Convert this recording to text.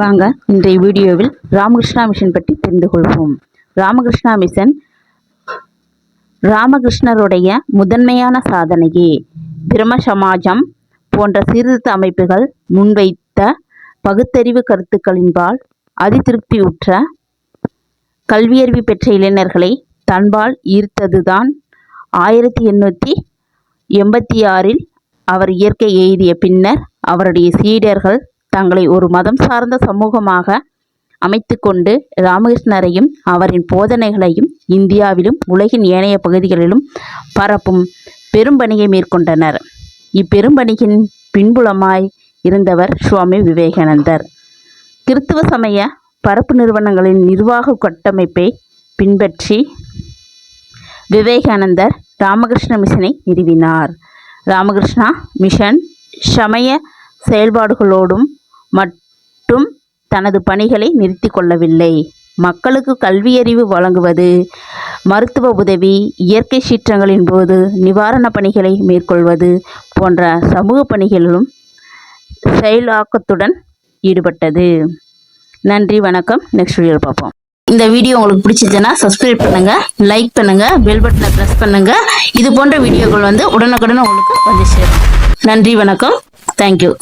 வாங்க. இன்றைய வீடியோவில் ராமகிருஷ்ணா மிஷன் பற்றி தெரிந்து கொள்வோம். ராமகிருஷ்ணா மிஷன் ராமகிருஷ்ணருடைய முதன்மையான சாதனையே பிரம்ம சமாஜம் போன்ற சீர்திருத்த அமைப்புகள் முன்வைத்த பகுத்தறிவு கருத்துக்களின்பால் அதிதிருப்தியுற்ற கல்வியறிவு பெற்ற இளைஞர்களை தன்பால் ஈர்த்ததுதான் ஆயிரத்தி எண்ணூற்றி எண்பத்தி ஆறில் அவர் இயற்கை எய்திய பின்னர் அவருடைய சீடர்கள் தங்களை ஒரு மதம் சார்ந்த சமூகமாக அமைத்துக்கொண்டு ராமகிருஷ்ணரையும் அவரின் போதனைகளையும் இந்தியாவிலும் உலகின் ஏனைய பகுதிகளிலும் பரப்பும் பெரும்பணியை மேற்கொண்டனர். இப்பெரும்பணியின் பின்புலமாய் இருந்தவர் சுவாமி விவேகானந்தர். கிறித்துவ சமய பரப்பு நிறுவனங்களின் நிர்வாக கட்டமைப்பை பின்பற்றி விவேகானந்தர் ராமகிருஷ்ண மிஷனை நிறுவினார். ராமகிருஷ்ணா மிஷன் சமய செயல்பாடுகளோடும் மட்டும் தனது பணிகளை நிறுத்தி கொள்ளவில்லை. மக்களுக்கு கல்வியறிவு வழங்குவது மருத்துவ உதவி இயற்கை சீற்றங்களின் போது நிவாரணப் பணிகளை மேற்கொள்வது போன்ற சமூக பணிகளிலும் செயலாக்கத்துடன் ஈடுபட்டது. நன்றி வணக்கம். நெக்ஸ்ட் வீடியோ பார்ப்போம். இந்த வீடியோ உங்களுக்கு பிடிச்சிருச்சுன்னா சப்ஸ்கிரைப் பண்ணுங்க லைக் பண்ணுங்க பெல் பட்டனை ப்ரெஸ் பண்ணுங்க. இது போன்ற வீடியோக்கள் வந்து உடனுக்குடன் உங்களுக்கு வந்து சேரும். நன்றி வணக்கம். தேங்க்யூ